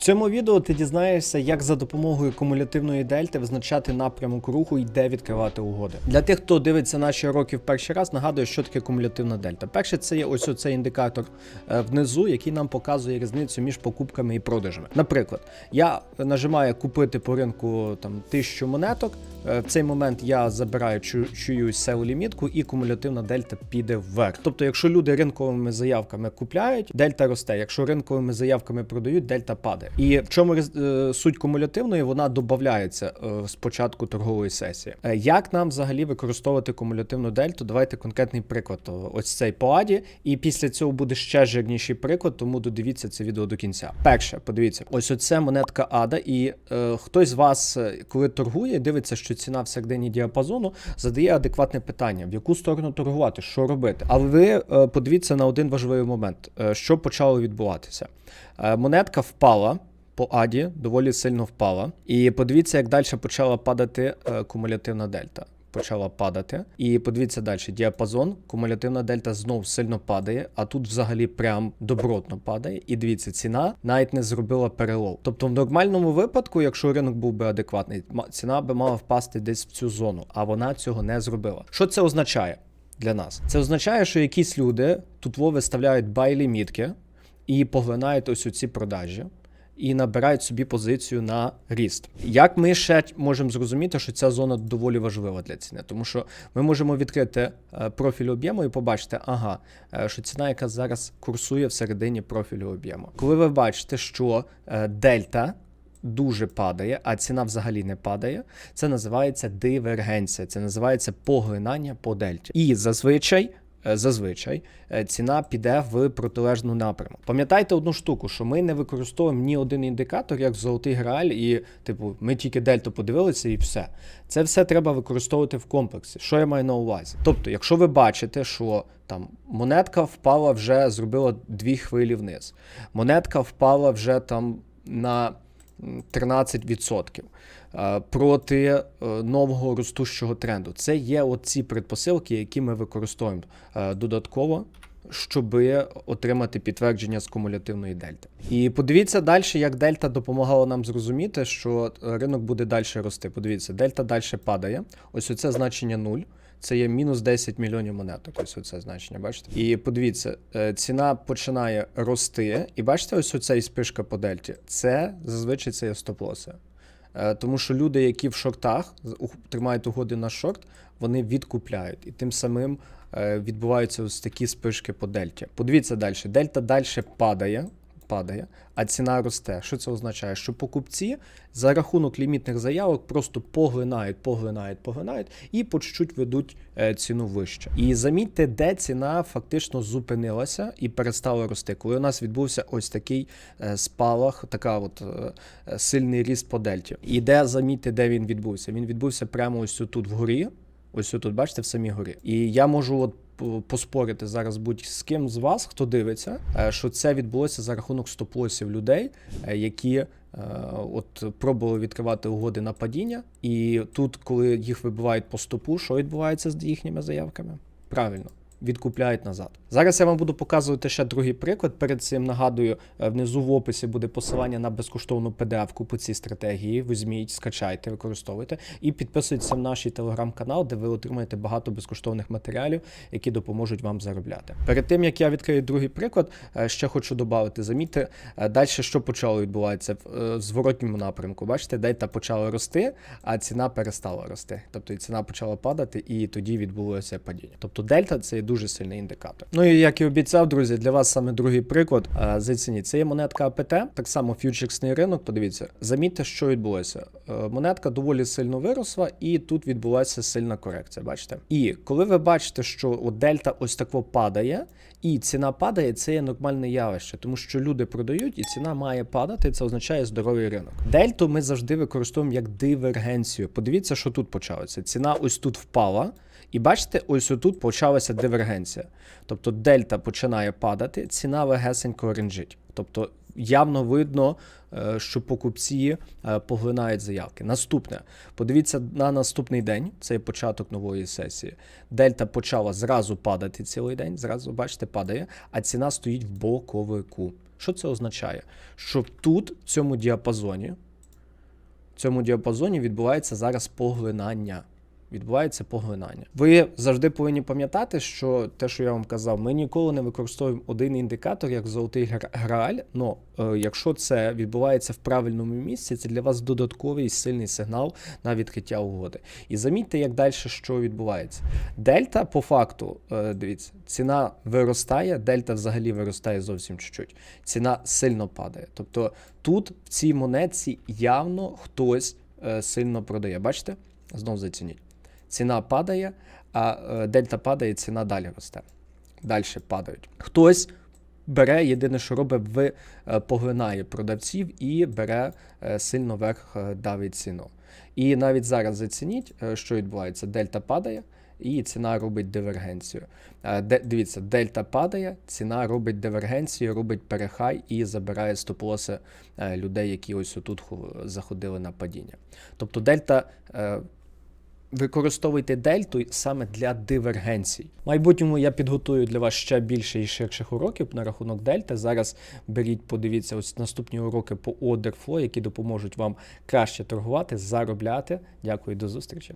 цьому відео ти дізнаєшся, як за допомогою кумулятивної дельти визначати напрямок руху і де відкривати угоди. Для тих, хто дивиться наші уроки в перший раз, нагадую, що таке кумулятивна дельта. Перше, це є ось оцей індикатор е, внизу, який нам показує різницю між покупками і продажами. Наприклад, я нажимаю купити по ринку там тисячу монеток. Е, В цей момент я забираю чиюсь сел лімітку і кумулятивна дельта піде вверх. Тобто, якщо люди ринковими заявками купляють, дельта росте. Якщо ринковими заявками продають, дельта падає. І в чому е, суть кумулятивної? Вона додається з початку торгової сесії. Е, Як нам взагалі використовувати кумулятивну дельту? Давайте конкретний приклад. Ось цей по аді, і після цього буде ще жирніший приклад, тому додивіться це відео до кінця. Перше, подивіться, ось оце монетка ада, і е, хтось з вас, е, коли торгує, дивиться, що ціна в середині діапазону, задає адекватне питання: в яку сторону торгувати, що робити. Але ви е, подивіться на один важливий момент, е, що почало відбуватися. Е, монетка впала. По аді доволі сильно впала. І подивіться, як далі почала падати е, кумулятивна дельта. Почала падати. І подивіться далі: діапазон, кумулятивна дельта знов сильно падає, а тут взагалі прям добротно падає. І дивіться, ціна навіть не зробила перелов. Тобто, в нормальному випадку, якщо ринок був би адекватний, ціна би мала впасти десь в цю зону, а вона цього не зробила. Що це означає для нас? Це означає, що якісь люди тут виставляють бай-лімітки і поглинають ось оці продажі і набирають собі позицію на ріст. Як ми ще можемо зрозуміти, що ця зона доволі важлива для ціни, тому що ми можемо відкрити е, профіль об'єму і побачити, ага, е, що ціна, яка зараз курсує всередині профілю об'єму. Коли ви бачите, що е, дельта. Дуже падає, а ціна взагалі не падає. Це називається дивергенція, це називається поглинання по дельті. І зазвичай зазвичай е, ціна піде в протилежну напрямок. Пам'ятайте одну штуку, що ми не використовуємо ні один індикатор, як золотий грааль, і типу, ми тільки дельту подивилися і все. Це все треба використовувати в комплексі. Що я маю на увазі? Тобто, якщо ви бачите, що там монетка впала вже зробила дві хвилі вниз, монетка впала вже там на 13% е, проти е, нового ростущого тренду. Це є оці предпосилки, які ми використовуємо е, додатково. Щоб отримати підтвердження з кумулятивної дельти. І подивіться далі, як дельта допомагала нам зрозуміти, що ринок буде далі рости. Подивіться, дельта далі падає. Ось оце значення 0. Це є мінус 10 мільйонів монеток. Ось оце значення, бачите? І подивіться, е, ціна починає рости. І бачите, ось оцей спишка по дельті. Це зазвичай це є стоп-лоси. Е, Тому що люди, які в шортах тримають угоди на шорт, вони відкупляють. І тим самим е, відбуваються ось такі спишки по дельті. Подивіться далі. Дельта далі падає, падає, а ціна росте. Що це означає? Що покупці за рахунок лімітних заявок просто поглинають, поглинають, поглинають і по чуть-чуть ведуть е, ціну вище. І замітьте, де ціна фактично зупинилася і перестала рости. Коли у нас відбувся ось такий е, спалах, така от е, сильний ріст по дельті. І де замітьте, де він відбувся? Він відбувся прямо ось тут вгорі. Ось тут, бачите, в самій горі. І я можу от поспорити зараз будь з ким з вас, хто дивиться, е, що це відбулося за рахунок стоп-лосів людей, е, які е, от пробували відкривати угоди на падіння. І тут, коли їх вибивають по стопу, що відбувається з їхніми заявками? Правильно. Відкупляють назад. Зараз я вам буду показувати ще другий приклад. Перед цим нагадую, е, внизу в описі буде посилання на безкоштовну PDF-ку по цій стратегії. Візьміть, скачайте, використовуйте і підписуйтесь на наш телеграм-канал, де ви отримаєте багато безкоштовних матеріалів, які допоможуть вам заробляти. Перед тим як я відкрию другий приклад, е, ще хочу додати. Замітьте, е, далі що почало відбуватися в зворотньому напрямку. Бачите, дельта почала рости, а ціна перестала рости. Тобто ціна почала падати, і тоді відбулося падіння. Тобто дельта це дуже сильний індикатор. Ну і як і обіцяв, друзі, для вас саме другий приклад. Е, Зацініть, це є монетка АПТ, так само фьючерсний ринок. Подивіться, замітьте, що відбулося. Е, Монетка доволі сильно виросла, і тут відбулася сильна корекція. Бачите? І коли ви бачите, що от дельта ось тако падає, і ціна падає, це є нормальне явище, тому що люди продають, і ціна має падати. Це означає здоровий ринок. Дельту ми завжди використовуємо як дивергенцію. Подивіться, що тут почалося. Ціна ось тут впала. І бачите, ось отут почалася дивергенція. Тобто дельта починає падати, ціна легесенько оренжить. Тобто явно видно, е, що покупці е, поглинають заявки. Наступне, подивіться на наступний день, це початок нової сесії. Дельта почала зразу падати цілий день, зразу, бачите, падає, а ціна стоїть в боковику. Що це означає? Що тут, в цьому діапазоні, в цьому діапазоні відбувається зараз поглинання. Відбувається поглинання. Ви завжди повинні пам'ятати, що те, що я вам казав, ми ніколи не використовуємо один індикатор як золотий грааль. Но е, якщо це відбувається в правильному місці, це для вас додатковий сильний сигнал на відкриття угоди. І замітьте, як далі що відбувається. Дельта, по факту, е, дивіться, ціна виростає, дельта взагалі виростає зовсім чуть-чуть. Ціна сильно падає. Тобто тут в цій монетці явно хтось е, сильно продає. Бачите? Знов зацініть. Ціна падає, а е, дельта падає, ціна далі росте. Далі падають. Хтось бере, єдине, що робить, ви е, поглинає продавців і бере е, сильно вверх давить ціну. І навіть зараз зацініть, що відбувається. Дельта падає, і ціна робить дивергенцію. Дивіться, дельта падає, ціна робить дивергенцію, робить перехай і забирає стоп-лоси людей, які ось отут заходили на падіння. Тобто дельта. Використовуйте дельту саме для дивергенцій. В майбутньому я підготую для вас ще більше і ширших уроків на рахунок дельти. Зараз беріть, подивіться ось наступні уроки по flow, які допоможуть вам краще торгувати, заробляти. Дякую, до зустрічі.